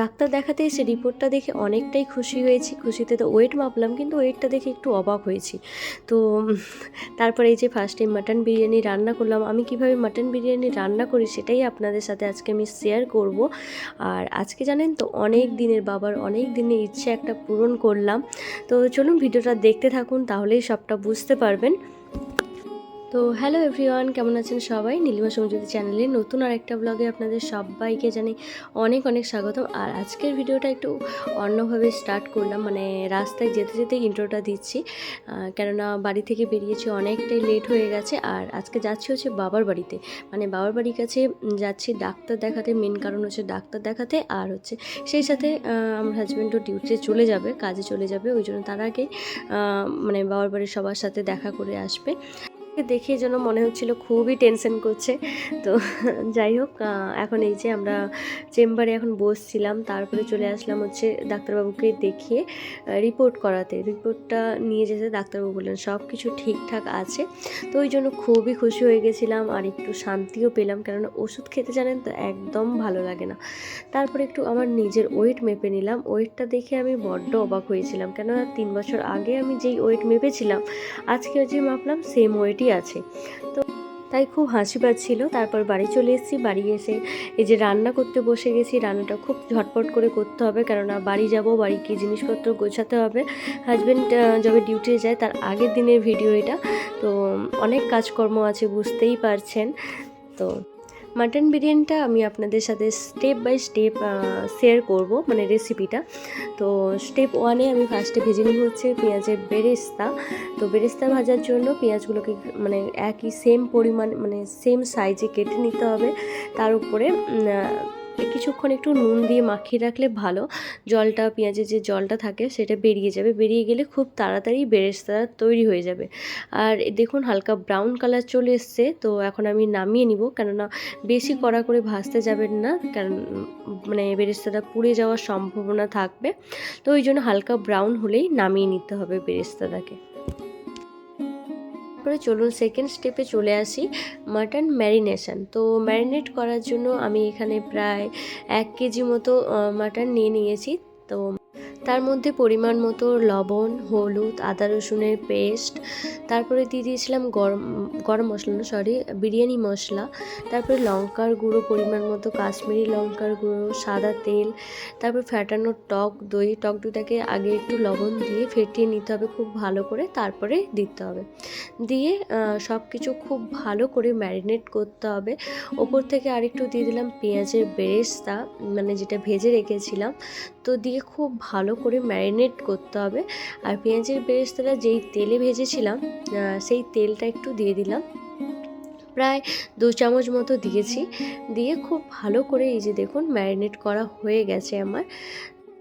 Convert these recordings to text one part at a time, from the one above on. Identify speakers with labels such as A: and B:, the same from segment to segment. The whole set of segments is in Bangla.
A: ডাক্তার দেখাতে এসে রিপোর্টটা দেখে অনেকটাই খুশি হয়েছি। খুশিতে তো ওয়েট মাপলাম কিন্তু ওয়েটটা দেখে একটু অবাক হয়েছি। তো তারপরে এই যে ফার্স্ট টাইম মাটন বিরিয়ানি রান্না করলাম, আমি কীভাবে মাটন বিরিয়ানি রান্না করি সেটাই আপনাদের সাথে আজকে আমি শেয়ার করব। আর আজকে জানেন তো, অনেক দিনের বাবার অনেক দিনের ইচ্ছে একটা পূরণ করলাম। তো চলুন ভিডিওটা দেখতে থাকুন, তাহলেই সবটা বুঝতে পারবেন। তো হ্যালো এভরিওয়ান কেমন আছেন সবাই? নীলিমা সমুদ্রী চ্যানেলে নতুন আর একটা ব্লগে আপনাদের সবাইকে জানি অনেক অনেক স্বাগতম। আর আজকের ভিডিওটা একটু অন্যভাবে স্টার্ট করলাম মানে রাস্তায় যেতে যেতে ইন্ট্রোটা দিচ্ছি। কেননা বাড়ি থেকে বেরিয়েছি অনেকটাই লেট হয়ে গেছে, আর আজকে যাচ্ছি হচ্ছে বাবার বাড়িতে। মানে বাবার বাড়ির কাছে যাচ্ছি ডাক্তার দেখাতে মেন কারণ হচ্ছে ডাক্তার দেখাতে, আর হচ্ছে সেই সাথে আমার হাজব্যান্ডও ডিউটিতে চলে যাবে, কাজে চলে যাবে, ওই জন্য তার আগে মানে বাবার বাড়ির সবার সাথে দেখা করে আসবে। দেখে যেন মনে হচ্ছিল খুবই টেনশন করছে। তো যাই হোক এখন এই যে আমরা চেম্বারে এখন বসছিলাম, তারপরে চলে আসলাম হচ্ছে ডাক্তারবাবুকে দেখিয়ে রিপোর্ট করাতে। রিপোর্টটা নিয়ে যেতে ডাক্তারবাবু বললেন সব কিছু ঠিকঠাক আছে। তো ওই জন্য খুবই খুশি হয়ে গেছিলাম আর একটু শান্তিও পেলাম, কেননা ওষুধ খেতে জানেন তো একদম ভালো লাগে না। তারপরে একটু আমার নিজের ওয়েট মেপে নিলাম। ওয়েটটা দেখে আমি বড্ড অবাক হয়েছিলাম, কেননা তিন বছর আগে আমি যেই ওয়েট মেপেছিলাম, আজকে যে মাপলাম সেম ওয়েটই আছে। তো তাই খুব হাসি পাচ্ছিল। তারপর বাড়ি চলে এসেছি। বাড়ি এসে এই যে রান্না করতে বসে গেছি, রান্নাটা খুব ঝটপট করে করতে হবে। কেননা বাড়ি যাব, বাড়ি কি জিনিসপত্র গোছাতে হবে। হাজব্যান্ড যবে ডিউটি যায়, তার আগের দিনের ভিডিও এটা। তো অনেক কাজকর্ম আছে, বুঝতেই পারছেন। তো মাটন বিরিয়ানিটা আমি আপনাদের সাথে স্টেপ বাই স্টেপ শেয়ার করব মানে রেসিপিটা তো স্টেপ ওয়ানে আমি ফার্স্টে ভেজে নিব হচ্ছে পেঁয়াজের বেরেস্তা। তো বেরেস্তা ভাজার জন্য পেঁয়াজগুলোকে মানে একই সেম পরিমাণ মানে সেম সাইজে কেটে নিতে হবে। তার উপরে কিছুক্ষণ একটু নুন দিয়ে মাখিয়ে রাখলে ভালো। জলটা, পেঁয়াজের যে জলটা থাকে সেটা বেরিয়ে যাবে। বেরিয়ে গেলে খুব তাড়াতাড়ি বেরেস্তা তৈরি হয়ে যাবে। আর দেখুন হালকা ব্রাউন কালার চলে এসছে, তো এখন আমি নামিয়ে নিব। কেননা বেশি কড়া করে ভাজতে যাবেন না, কারণ মানে বেরেস্তাটা পুড়ে যাওয়ার সম্ভাবনা থাকবে। তো ওই জন্য হালকা ব্রাউন হলেই নামিয়ে নিতে হবে বেরেস্তাটাকে। তারপরে চলুন সেকেন্ড স্টেপে চলে আসি মাটন ম্যারিনেশন তো ম্যারিনেট করার জন্য আমি এখানে প্রায় এক কেজি মতো মাটন নিয়ে নিয়েছি। তো তার মধ্যে পরিমাণ মতো লবণ, হলুদ, আদা রসুনের পেস্ট, তারপরে দিয়ে দিয়েছিলাম গরম গরম মশলা না সরি বিরিয়ানি মশলা, তারপরে লঙ্কার গুঁড়ো, পরিমাণ মতো কাশ্মীরি লঙ্কার গুঁড়ো, সাদা তেল, তারপর ফ্যাটানো টক দই, টক দইটাকে আগে একটু লবণ দিয়ে ফেটিয়ে নিতে হবে খুব ভালো করে, তারপরে দিতে হবে। দিয়ে সব কিছু খুব ভালো করে ম্যারিনেট করতে হবে। ওপর থেকে আরেকটু দিয়ে দিলাম পেঁয়াজের বেরেস্তা মানে যেটা ভেজে রেখেছিলাম, তো দিয়ে খুব ভালো করে ম্যারিনেট করতে হবে। আর পেঁয়াজের বেরেস্তাটা যেই তেলে ভেজেছিলাম সেই তেলটা একটু দিয়ে দিলাম। প্রায় দু চামচ মতো দিয়েছি। দিয়ে খুব ভালো করে এই যে দেখুন ম্যারিনেট করা হয়ে গেছে আমার।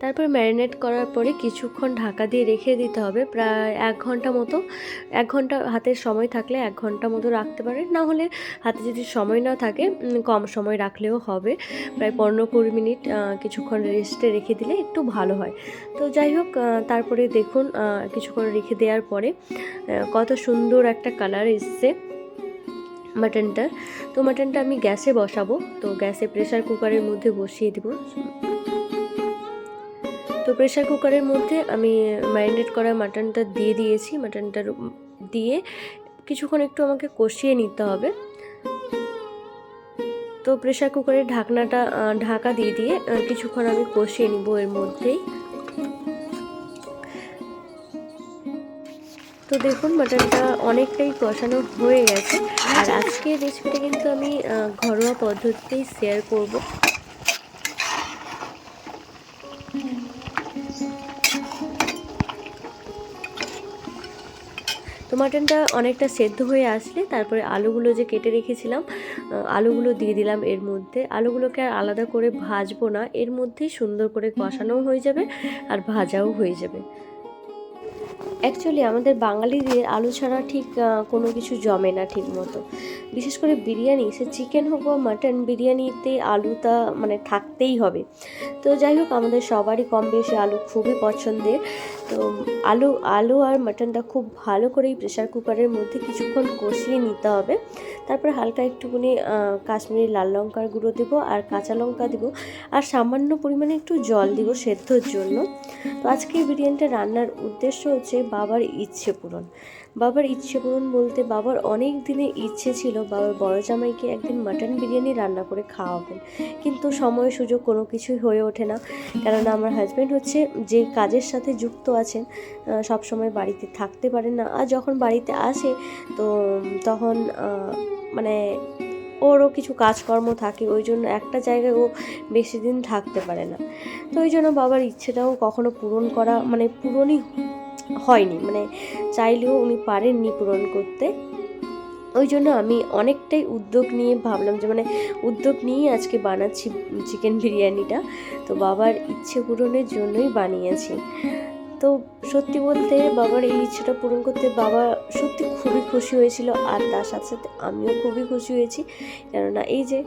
A: তারপর ম্যারিনেট করার পরে কিছুক্ষণ ঢাকা দিয়ে রেখে দিতে হবে, প্রায় এক ঘণ্টা মতো। এক ঘণ্টা হাতের সময় থাকলে এক ঘণ্টা মতো রাখতে পারেন। না হলে হাতে যদি সময় না থাকে কম সময় রাখলেও হবে। প্রায় পনেরো কুড়ি মিনিট কিছুক্ষণ রেস্টে রেখে দিলে একটু ভালো হয়। তো যাই হোক তারপরে দেখুন কিছুক্ষণ রেখে দেওয়ার পরে কত সুন্দর একটা কালার এসছে মাটনটার তো মাটনটা আমি গ্যাসে বসাবো। তো গ্যাসে প্রেসার কুকারের মধ্যে বসিয়ে দেবো। তো প্রেশার কুকারের মধ্যে আমি ম্যারিনেট করা মাটনটা দিয়ে দিয়েছি। মাটনটার দিয়ে কিছুক্ষণ একটু আমাকে কষিয়ে নিতে হবে। তো প্রেশার কুকারের ঢাকনাটা ঢাকা দিয়ে দিয়ে কিছুক্ষণ আমি কষিয়ে নিব এর মধ্যেই। তো দেখুন মাটনটা অনেকটাই কষানো হয়ে গেছে। আর আজকের রেসিপিটা কিন্তু আমি ঘরোয়া পদ্ধতিতেই শেয়ার করব। তো মাটনটা অনেকটা সেদ্ধ হয়ে আসলে তারপরে আলুগুলো যে কেটে রেখেছিলাম আলুগুলো দিয়ে দিলাম এর মধ্যে। আলুগুলোকে আর আলাদা করে ভাজবো না, এর মধ্যেই সুন্দর করে কষানোও হয়ে যাবে আর ভাজাও হয়ে যাবে। অ্যাকচুয়ালি আমাদের বাঙালিদের আলু ছাড়া ঠিক কোনো কিছু জমে না ঠিক মতো বিশেষ করে বিরিয়ানি, সে চিকেন হোক বা মাটন বিরিয়ানিতে আলুটা মানে থাকতেই হবে। তো যাই হোক, আমাদের সবারই কম বেশি আলু খুবই পছন্দের। তো আলু আলু আর মাটনটা খুব ভালো করে প্রেশার কুকারের মধ্যে কিছুক্ষণ কষিয়ে নিতে হবে। তারপরে হালকা একটুখানি কাশ্মীরি লাল লঙ্কার গুঁড়ো দেবো আর কাঁচা লঙ্কা দেবো আর সামান্য পরিমাণে একটু জল দিব সেদ্ধর জন্য। তো আজকে এই বিরিয়ানিটা রান্নার উদ্দেশ্য হচ্ছে বাবার ইচ্ছে পূরণ। বাবার ইচ্ছে পূরণ বলতে বাবার অনেক দিনের ইচ্ছে ছিল বাবার বড় জামাইকে একদিন মাটন বিরিয়ানি রান্না করে খাওয়াবেন। কিন্তু সময় সুযোগ কোনো কিছুই হয়ে ওঠে না। কেননা আমার হাজব্যান্ড হচ্ছে যে কাজের সাথে যুক্ত আছেন সব সময় বাড়িতে থাকতে পারেন না। আর যখন বাড়িতে আসে, তো তখন মানে ওরও কিছু কাজকর্ম থাকে, ওই জন্য একটা জায়গায় ও বেশি দিন থাকতে পারে না। তো ওই জন্য বাবার ইচ্ছেটাও কখনো পূরণ করা মানে পূরণই হয়নি। মানে চাইলেও উনি পারেননি পূরণ করতে। ওই জন্য আমি অনেকটাই উদ্যোগ নিয়ে ভাবলাম যে মানে উদ্যোগ নিয়েই আজকে বানাচ্ছি চিকেন বিরিয়ানিটা। তো বাবার ইচ্ছে পূরণের জন্যই বানিয়েছি। তো সত্যি বলতে বাবার এই ইচ্ছেটা পূরণ করতে বাবা সত্যি খুবই খুশি হয়েছিল আর তার সাথে সাথে আমিও খুবই খুশি হয়েছি। কেননা এই যে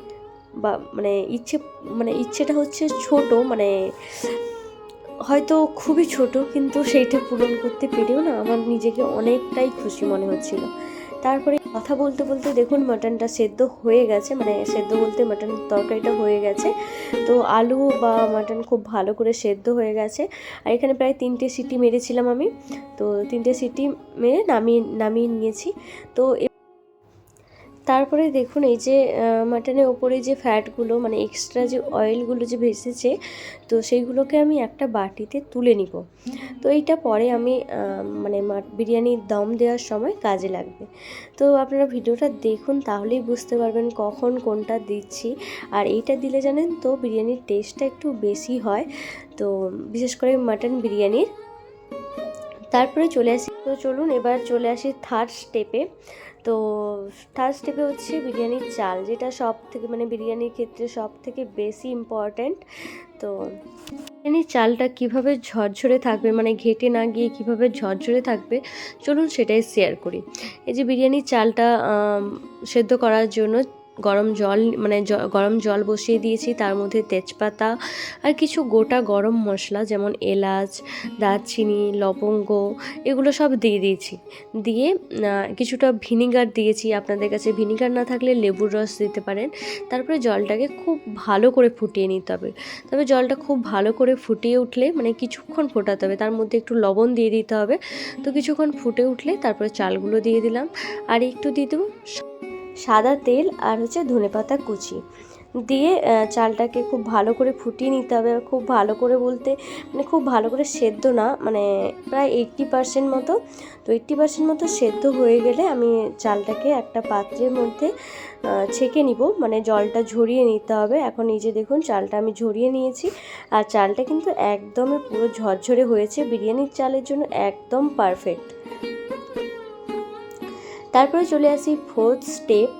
A: বা মানে ইচ্ছে মানে ইচ্ছেটা হচ্ছে ছোট মানে হয়তো খুবই ছোট কিন্তু সেইটা পূরণ করতে পেরেও না আমার নিজেকে অনেকটাই খুশি মনে হচ্ছিল। তারপরে কথা বলতে বলতে দেখুন মাটনটা সেদ্ধ হয়ে গেছে মানে সেদ্ধ বলতে মাটন তরকারিটা হয়ে গেছে। তো আলু বা মাটন খুব ভালো করে সেদ্ধ হয়ে গেছে। আর এখানে প্রায় তিনটে সিটি মেরেছিলাম আমি, তো তিনটে সিটি মেরে নামিয়ে নামিয়ে নিয়েছি। তো তারপরে দেখুন এই যে মাটনের ওপরে যে ফ্যাটগুলো মানে এক্সট্রা যে অয়েলগুলো যে ভেসেছে, তো সেইগুলোকে আমি একটা বাটিতে তুলে নিব। তো এইটা পরে আমি মানে বিরিয়ানির দম দেওয়ার সময় কাজে লাগবে। তো আপনারা ভিডিওটা দেখুন, তাহলেই বুঝতে পারবেন কখন কোনটা দিচ্ছি। আর এইটা দিলে জানেন তো, বিরিয়ানির টেস্টটা একটু বেশি হয়। তো বিশেষ করে মাটন বিরিয়ানির তারপরে চলে আসি, তো চলুন এবার চলে আসি থার্ড স্টেপে তো থার্ড স্টেপে হচ্ছে বিরিয়ানির চাল, যেটা সব থেকে মানে বিরিয়ানির ক্ষেত্রে সব থেকে বেশি ইম্পর্ট্যান্ট তো বিরিয়ানির চালটা কীভাবে ঝরঝরে থাকবে মানে ঘেটে না গিয়ে কীভাবে ঝরঝরে থাকবে, চলুন সেটাই শেয়ার করি। এই যে বিরিয়ানির চালটা সেদ্ধ করার জন্য গরম জল মানে গরম জল বসিয়ে দিয়েছি। তার মধ্যে তেজপাতা আর কিছু গোটা গরম মশলা যেমন এলাচ, দারচিনি, লবঙ্গ, এগুলো সব দিয়ে দিয়েছি। দিয়ে কিছুটা ভিনিগার দিয়েছি। আপনাদের কাছে ভিনিগার না থাকলে লেবুর রস দিতে পারেন। তারপরে জলটাকে খুব ভালো করে ফুটিয়ে নিতে হবে। তবে জলটা খুব ভালো করে ফুটিয়ে উঠলে মানে কিছুক্ষণ ফোটাতে হবে। তার মধ্যে একটু লবণ দিয়ে দিতে হবে। তো কিছুক্ষণ ফুটে উঠলে তারপরে চালগুলো দিয়ে দিলাম। আর একটু দিয়ে দেবো সাদা তেল আর হচ্ছে ধনেপাতা কুচি। দিয়ে চালটাকে খুব ভালো করে ফুটিয়ে নিতে হবে। খুব ভালো করে বলতে মানে খুব ভালো করে সেদ্ধ না মানে প্রায় এইট্টি পার্সেন্ট মতো। তো এইট্টি পার্সেন্ট মতো সেদ্ধ হয়ে গেলে আমি চালটাকে একটা পাত্রের মধ্যে ছেঁকে নিব। মানে জলটা ঝরিয়ে নিতে হবে। এখন এই যে দেখুন, চালটা আমি ঝরিয়ে নিয়েছি। আর চালটা কিন্তু একদমই পুরো ঝরঝরে হয়েছে। বিরিয়ানির চালের জন্য একদম পারফেক্ট তারপরে চলে আসি ফোর্থ স্টেপ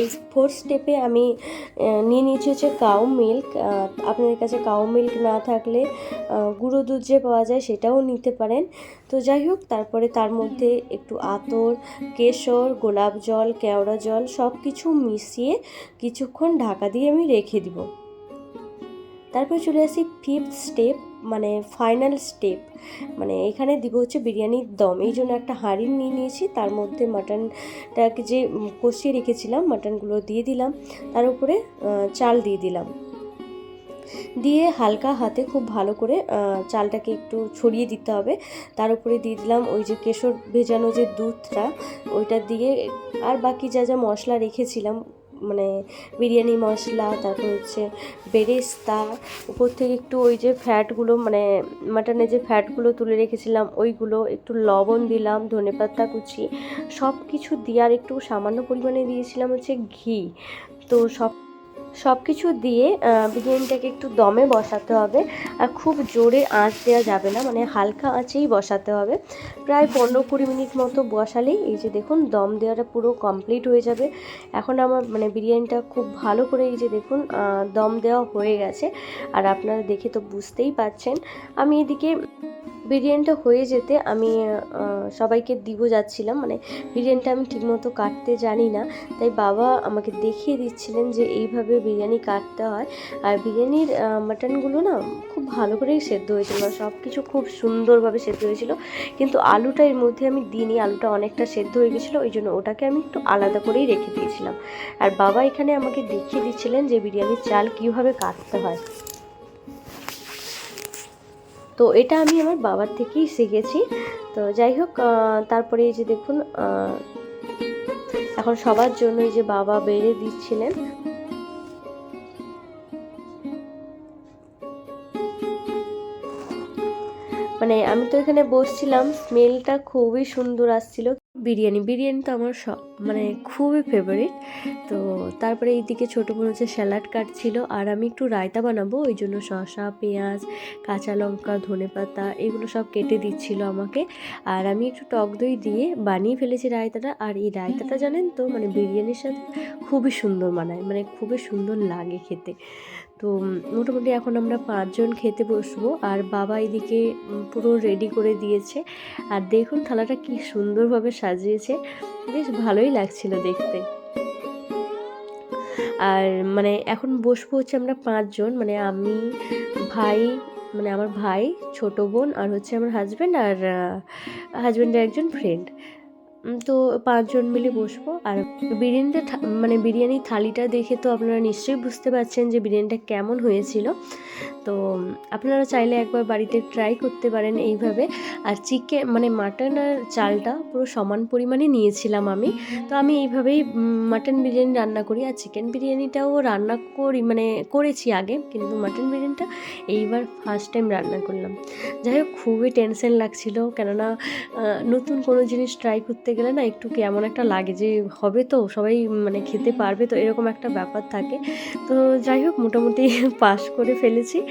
A: এই ফোর্থ স্টেপে আমি নিয়ে নিয়েছি হচ্ছে কাউ মিল্ক আপনাদের কাছে কাউ মিল্ক না থাকলে গুঁড়ো দুধ যে পাওয়া যায় সেটাও নিতে পারেন। তো যাই হোক, তারপরে তার মধ্যে একটু আতর, কেশর, গোলাপ জল, কেওড়া জল সব কিছু মিশিয়ে কিছুক্ষণ ঢাকা দিয়ে আমি রেখে দিব। তারপরে চলে আসি ফিফথ স্টেপ মানে ফাইনাল স্টেপ মানে এখানে দিব হচ্ছে বিরিয়ানির দম। এই জন্য একটা হাঁড়ি নিয়ে নিয়েছি, তার মধ্যে মাটনটাকে যে কষিয়ে রেখেছিলাম মাটনগুলো দিয়ে দিলাম, তার উপরে চাল দিয়ে দিলাম। দিয়ে হালকা হাতে খুব ভালো করে চালটাকে একটু ছড়িয়ে দিতে হবে। তার উপরে দিয়ে দিলাম ওই যে কেশর ভেজানো যে দুধটা, ওইটা দিয়ে আর বাকি যা যা মশলা রেখেছিলাম মানে বিরিয়ানি, মশলা, তারপর হচ্ছে বেরেস্তা, উপর থেকে একটু ওই যে ফ্যাটগুলো মানে মাটনের যে ফ্যাটগুলো তুলে রেখেছিলাম, ওইগুলো একটু লবণ দিলাম ধনেপাতা কুচি সব কিছু দিয়ে আর একটু সামান্য পরিমাণে দিয়েছিলাম হচ্ছে ঘি। তো সব সব কিছু দিয়ে বিরিয়ানিটাকে একটু দমে বসাতে হবে। আর খুব জোরে আঁচ দেওয়া যাবে না মানে হালকা আঁচেই বসাতে হবে। প্রায় পনেরো কুড়ি মিনিট মতো বসালেই এই যে দেখুন, দম দেওয়াটা পুরো কমপ্লিট হয়ে যাবে। এখন আমার মানে বিরিয়ানিটা খুব ভালো করে এই যে দেখুন দম দেওয়া হয়ে গেছে। আর আপনারা দেখে তো বুঝতেই পারছেন। আমি এদিকে বিরিয়ানিটা হয়ে যেতে আমি সবাইকে দিব যাচ্ছিলাম। মানে বিরিয়ানিটা আমি ঠিকমতো কাটতে জানি না। তাই বাবা আমাকে দেখিয়ে দিচ্ছিলেন যে এইভাবে বিরিয়ানি কাটতে হয়। আর বিরিয়ানির মাটনগুলো না খুব ভালো করেই সেদ্ধ হয়েছিল। সব কিছু খুব সুন্দরভাবে সেদ্ধ হয়েছিল। কিন্তু আলুটা এর মধ্যে আমি দিইনি। আলুটা অনেকটা সেদ্ধ হয়ে গেছিল। ওই জন্য ওটাকে আমি একটু আলাদা করেই রেখে দিয়েছিলাম। আর বাবা এখানে আমাকে দেখিয়ে দিচ্ছিলেন যে বিরিয়ানির চাল কীভাবে কাটতে হয়। তো এটা আমি আমার বাবার থেকেই শিখেছি। তো যাই হোক তারপরে এই যে দেখুন এখন সবার জন্য এই যে বাবা বেড়ে দিচ্ছিলেন। মানে আমি তো এখানে বসছিলাম স্মেলটা খুবই সুন্দর আসছিল। বিরিয়ানি। বিরিয়ানি তো আমার সব মানে খুবই ফেভারিট তো তারপরে এইদিকে ছোটো বোন হচ্ছে স্যালাড কাটছিল। আর আমি একটু রায়তা বানাবো ওই জন্য শসা পেঁয়াজ কাঁচা লঙ্কা ধনে পাতা এগুলো সব কেটে দিচ্ছিল আমাকে। আর আমি একটু টক দই দিয়ে বানিয়ে ফেলেছি রায়তাটা। আর এই রায়তাটা জানেন তো মানে বিরিয়ানির সাথে খুবই সুন্দর মানায় মানে খুবই সুন্দর লাগে খেতে। তো মোটামুটি এখন আমরা পাঁচজন খেতে বসবো আর বাবা এদিকে পুরো রেডি করে দিয়েছে। আর দেখুন থালাটা কি সুন্দরভাবে সাজিয়েছে। বেশ ভালোই লাগছিল দেখতে। আর মানে এখন বসবো হচ্ছে আমরা পাঁচজন। মানে আমি, ভাই মানে আমার ভাই, ছোট বোন আর হচ্ছে আমার হাজব্যান্ড আর হাজব্যান্ডের একজন ফ্রেন্ড তো পাঁচজন মিলে বসবো। আর বিরিয়ানিটা মানে বিরিয়ানি থালিটা দেখে তো আপনারা নিশ্চয়ই বুঝতে পারছেন যে বিরিয়ানিটা কেমন হয়েছিল। তো আপনারা চাইলে একবার বাড়িতে ট্রাই করতে পারেন এইভাবে। আর চিকেন মানে মাটন আর চালটা পুরো সমান পরিমাণে নিয়েছিলাম আমি। তো আমি এইভাবেই মাটন বিরিয়ানি রান্না করি। আর চিকেন বিরিয়ানিটাও রান্না করি মানে করেছি আগে, কিন্তু মাটন বিরিয়ানিটা এইবার ফার্স্ট টাইম রান্না করলাম। যাই হোক, খুবই টেনশন লাগছিল। কেননা নতুন কোনো জিনিস ট্রাই করতে গেলে না একটু কেমন একটা লাগে যে হবে তো, সবাই মানে খেতে পারবে তো, এরকম একটা ব্যাপার থাকে। তো যাই হোক, মোটামুটি পাস করে ফেলেছি।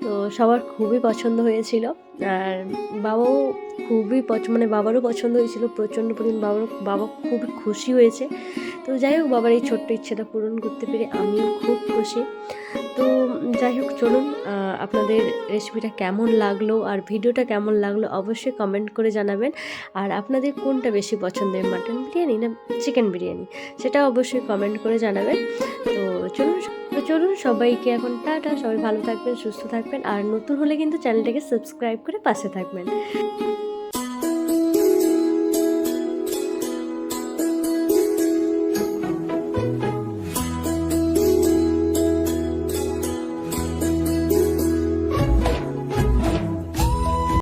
A: তো সবার খুবই পছন্দ হয়েছিল। আর বাবাও খুবই পছ মানে বাবারও পছন্দ হয়েছিল, প্রচণ্ড পরিমাণ বাবার, বাবা খুবই খুশি হয়েছে। তো যাই হোক, বাবার এই ছোট্ট ইচ্ছেটা পূরণ করতে পেরে আমিও খুব খুশি। তো যাই হোক, চলুন আপনাদের রেসিপিটা কেমন লাগল আর ভিডিওটা কেমন লাগল অবশ্যই কমেন্ট করে জানাবেন। আর আপনাদের কোনটা বেশি পছন্দের মাটন বিরিয়ানি না চিকেন বিরিয়ানি? সেটা অবশ্যই কমেন্ট করে জানাবেন। তো চলুন তো চলুন সবাইকে এখন টাটা, সবাই ভালো থাকবেন, সুস্থ থাকবেন, আর নতুন হলে কিন্তু চ্যানেলটাকে সাবস্ক্রাইব করে পাশে থাকবেন।